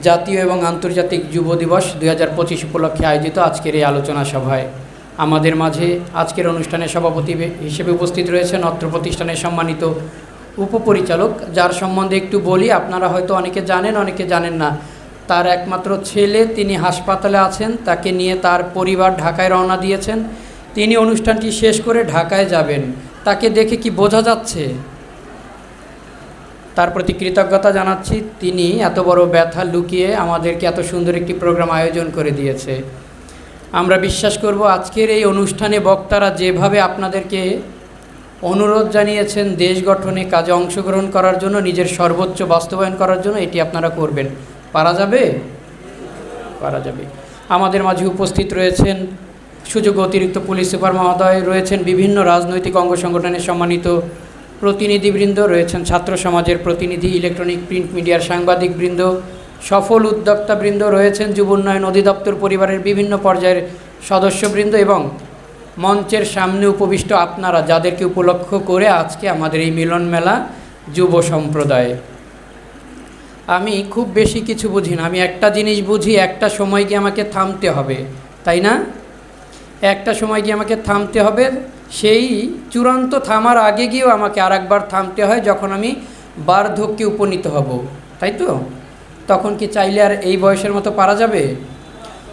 জাতীয় এবং আন্তর্জাতিক যুব দিবস দুই হাজার পঁচিশ উপলক্ষে আয়োজিত আজকের এই আলোচনা সভায়। আমাদের মাঝে আজকের অনুষ্ঠানে সভাপতি হিসেবে উপস্থিত রয়েছেন অত্র প্রতিষ্ঠানের সম্মানিত উপপরিচালক, যার সম্বন্ধে একটু বলি, আপনারা হয়তো অনেকে জানেন অনেকে জানেন না। তার একমাত্র ছেলে তিনি হাসপাতালে আছেন, তাকে নিয়ে তার পরিবার ঢাকায় রওনা দিয়েছেন। তিনি অনুষ্ঠানটি শেষ করে ঢাকায় যাবেন। তাকে দেখে কি বোঝা যাচ্ছে? তার প্রতি কৃতজ্ঞতা জানাচ্ছি। তিনি এত বড় ব্যথা লুকিয়ে আমাদেরকে এত সুন্দর একটি প্রোগ্রাম আয়োজন করে দিয়েছে। আমরা বিশ্বাস করব আজকের এই অনুষ্ঠানে বক্তারা যেভাবে আপনাদেরকে অনুরোধ জানিয়েছেন দেশ গঠনে কাজে অংশগ্রহণ করার জন্য, নিজের সর্বোচ্চ বাস্তবায়ন করার জন্য, এটি আপনারা করবেন। পারা যাবে? পারা যাবে। আমাদের মাঝে উপস্থিত রয়েছেন সুযোগ অতিরিক্ত পুলিশ সুপার মহোদয়, রয়েছেন বিভিন্ন রাজনৈতিক অঙ্গ সংগঠনের সম্মানিত প্রতিনিধিবৃন্দ রয়েছেন ছাত্র সমাজের প্রতিনিধি, ইলেকট্রনিক প্রিন্ট মিডিয়ার সাংবাদিকবৃন্দ, সফল উদ্যোক্তাবৃন্দ রয়েছেন যুব উন্নয়ন অধিদপ্তর পরিবারের বিভিন্ন পর্যায়ের সদস্যবৃন্দ এবং মঞ্চের সামনে উপবিষ্ট আপনারা যাদেরকে উপলক্ষ করে আজকে আমাদের এই মিলন মেলা যুব সম্প্রদায়। আমি খুব বেশি কিছু বুঝি না, আমি একটা জিনিস বুঝি, একটা সময় গিয়ে আমাকে থামতে হবে, তাই না? একটা সময় গিয়ে আমাকে থামতে হবে সেই চূড়ান্ত থামার আগে গিয়েও আমাকে আর একবার থামতে হয় যখন আমি বার্ধক্যে উপনীত হব। তাই তো? তখন কি চাইলে আর এই বয়সের মতো পারা যাবে?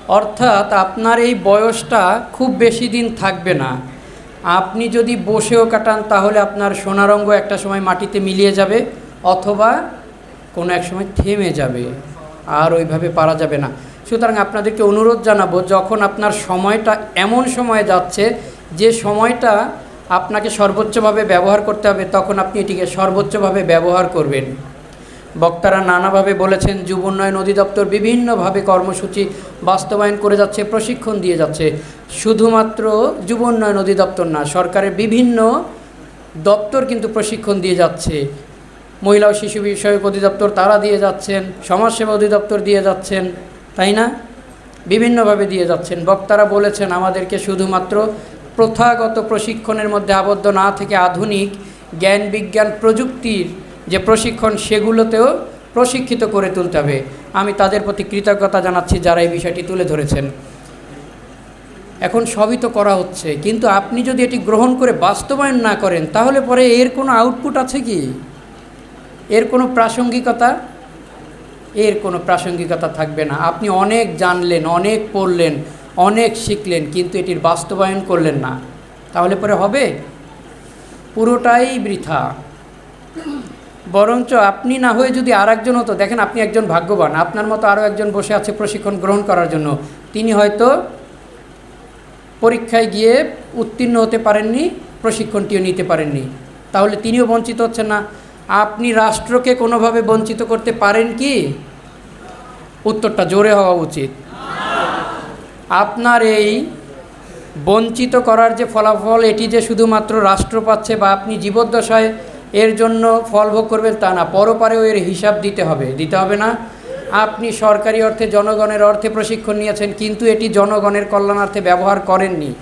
অর্থাৎ আপনার এই বয়সটা খুব বেশি দিন থাকবে না। আপনি যদি বসেও কাটান তাহলে আপনার সোনারঙ্গ একটা সময় মাটিতে মিলিয়ে যাবে অথবা কোনো এক সময় থেমে যাবে। আর ওইভাবে পারা যাবে না। সুতরাং আপনাদেরকে অনুরোধ জানাব, যখন আপনার সময়টা এমন সময়ে যাচ্ছে যে সময়টা আপনাকে সর্বোচ্চভাবে ব্যবহার করতে হবে, তখন আপনি এটিকে সর্বোচ্চভাবে ব্যবহার করবেন। বক্তারা নানাভাবে বলেছেন, যুব উন্নয়ন অধিদপ্তর বিভিন্নভাবে কর্মসূচি বাস্তবায়ন করে যাচ্ছে, প্রশিক্ষণ দিয়ে যাচ্ছে। শুধুমাত্র যুব উন্নয়ন অধিদপ্তর না, সরকারের বিভিন্ন দপ্তর কিন্তু প্রশিক্ষণ দিয়ে যাচ্ছে। মহিলা ও শিশু বিষয়ক অধিদপ্তর তারা দিয়ে যাচ্ছেন, সমাজসেবা অধিদপ্তর দিয়ে যাচ্ছেন, তাই না? বিভিন্নভাবে দিয়ে যাচ্ছেন। বক্তারা বলেছেন, আমাদেরকে শুধুমাত্র প্রথাগত প্রশিক্ষণের মধ্যে আবদ্ধ না থেকে আধুনিক জ্ঞান বিজ্ঞান প্রযুক্তির যে প্রশিক্ষণ সেগুলোতেও প্রশিক্ষিত করে তুলতে হবে। আমি তাদের প্রতি কৃতজ্ঞতা জানাচ্ছি যারা এই বিষয়টি তুলে ধরেছেন। এখন সবই তো করা হচ্ছে, কিন্তু আপনি যদি এটি গ্রহণ করে বাস্তবায়ন না করেন, তাহলে পরে এর কোনো আউটপুট আছে কি? এর কোনো প্রাসঙ্গিকতা? এর কোনো প্রাসঙ্গিকতা থাকবে না। আপনি অনেক জানলেন, অনেক পড়লেন অনেক শিখলেন, কিন্তু এটির বাস্তবায়ন করলেন না। তাহলে পরে হবে? পুরোটাই বৃথা। বরঞ্চ আপনি না হয়ে যদি আর একজন হতো, দেখেন আপনি একজন ভাগ্যবান, আপনার মতো আরও একজন বসে আছে প্রশিক্ষণ গ্রহণ করার জন্য। তিনি হয়তো পরীক্ষায় গিয়ে উত্তীর্ণ হতে পারেননি, প্রশিক্ষণটিও নিতে পারেননি। তাহলে তিনিও বঞ্চিত হচ্ছেন না। আপনি রাষ্ট্রকে কোনোভাবে বঞ্চিত করতে পারেন কি? উত্তরটা জোরে হওয়া উচিত। আপনার এই বঞ্চিত করার যে ফলাফল, এটি যে শুধুমাত্র রাষ্ট্র পাচ্ছে বা আপনি জীবদ্দশায় এর জন্য ফল ভোগ করবেন তা না, পরপারেও এর হিসাব দিতে হবে। দিতে হবে না। আপনি সরকারি অর্থে জনগণের অর্থে প্রশিক্ষণ নিয়েছেন, কিন্তু এটি জনগণের কল্যাণার্থে ব্যবহার করেননি।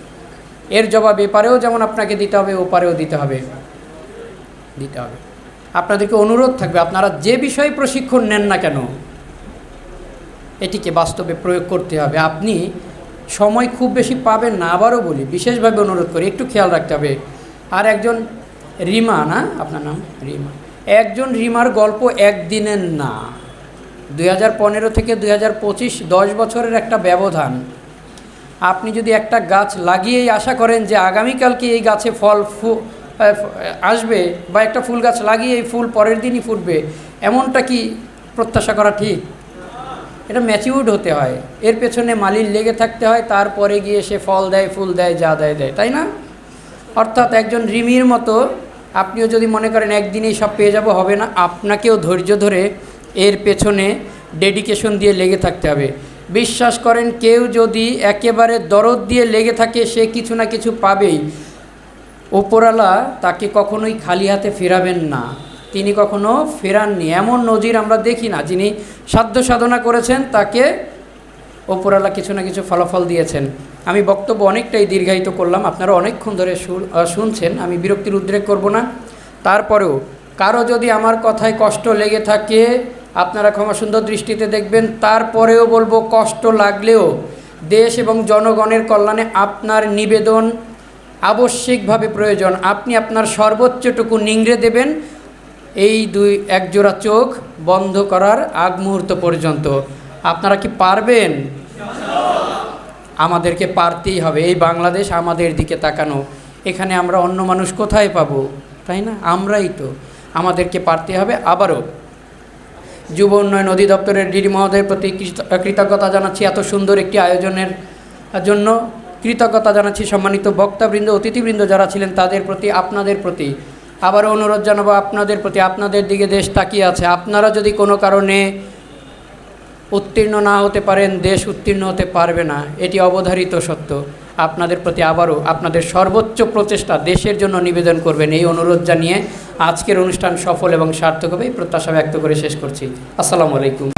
এর জবাব এপারেও যেমন আপনাকে দিতে হবে, ওপারেও দিতে হবে। দিতে হবে। আপনাদেরকে অনুরোধ থাকবে, আপনারা যে বিষয়ে প্রশিক্ষণ নেন না কেন, এটিকে বাস্তবে প্রয়োগ করতে হবে। আপনি সময় খুব বেশি পাবেন না, আবারও বলি, বিশেষভাবে অনুরোধ করি, একটু খেয়াল রাখতে হবে। আর একজন রিমা না, আপনার নাম? রিমা। একজন রিমার গল্প একদিনের না। দুই হাজার পনেরো থেকে দুই হাজার পঁচিশ, দশ বছরের একটা ব্যবধান। আপনি যদি একটা গাছ লাগিয়েই আশা করেন যে আগামীকালকে এই গাছে ফল ফু আসবে বা একটা ফুল গাছ লাগিয়ে এই ফুল পরের দিনই ফুটবে, এমনটা কি প্রত্যাশা করা ঠিক? এটা ম্যাচিউর্ড হতে হয়। এর পেছনে মালির লেগে থাকতে হয়, তারপরে গিয়ে সে ফল দেয়, ফুল দেয়, যা দেয় দেয়, তাই না? অর্থাৎ একজন রিমির মতো আপনিও যদি মনে করেন একদিনেই সব পেয়ে যাব, হবে না, আপনাকেও ধৈর্য ধরে এর পেছনে ডেডিকেশন দিয়ে লেগে থাকতে হবে। বিশ্বাস করেন, কেউ যদি একেবারে দরদ দিয়ে লেগে থাকে, সে কিছু না কিছু পাবেই। ওপরালা তাকে কখনোই খালি হাতে ফেরাবেন না। তিনি কখনো ফেরাননি। এমন নজির আমরা দেখি না। যিনি সাধ্য সাধনা করেছেন, তাকে ওপরালা কিছু না কিছু ফলাফল দিয়েছেন। আমি বক্তব্য অনেকটাই দীর্ঘায়িত করলাম। আপনারা অনেকক্ষণ ধরে শুনছেন। আমি বিরক্তির উদ্রেক করব না। তারপরেও, কারও যদি আমার কথায় কষ্ট লেগে থাকে, আপনারা ক্ষমা সুন্দর দৃষ্টিতে দেখবেন। তারপরেও বলব, কষ্ট লাগলেও দেশ এবং জনগণের কল্যাণে আপনার নিবেদন আবশ্যিকভাবে প্রয়োজন। আপনি আপনার সর্বোচ্চটুকু নিংড়ে দেবেন। এই দুই একজোড়া চোখ বন্ধ করার আগ মুহূর্ত পর্যন্ত। আপনারা কি পারবেন? আমাদেরকে পারতেই হবে। এই বাংলাদেশ আমাদের দিকে তাকানো। এখানে আমরা অন্য মানুষ কোথায় পাবো? তাই না? আমরাই তো। আমাদেরকে পারতে হবে আবারও। যুব উন্নয়ন অধিদপ্তরের ডিডি মহোদয়ের প্রতি কৃতজ্ঞতা জানাচ্ছি এত সুন্দর একটি আয়োজনের জন্য। কৃতজ্ঞতা জানাচ্ছি সম্মানিত বক্তাবৃন্দ, অতিথিবৃন্দ যারা ছিলেন, তাদের প্রতি, আপনাদের প্রতি। আবারও অনুরোধ জানাব, আপনাদের প্রতি আপনাদের দিকে দেশ তাকিয়ে আছে। আপনারা যদি কোনো কারণে উত্তীর্ণ না হতে পারেন, দেশ উত্তীর্ণ হতে পারবে না। এটি অবধারিত সত্য। আপনাদের প্রতি আবারও আপনাদের সর্বোচ্চ প্রচেষ্টা দেশের জন্য নিবেদন করবেন। এই অনুরোধ জানিয়ে আজকের অনুষ্ঠান সফল এবং সার্থক হবে। প্রত্যাশা ব্যক্ত করে শেষ করছি। আসসালামু আলাইকুম।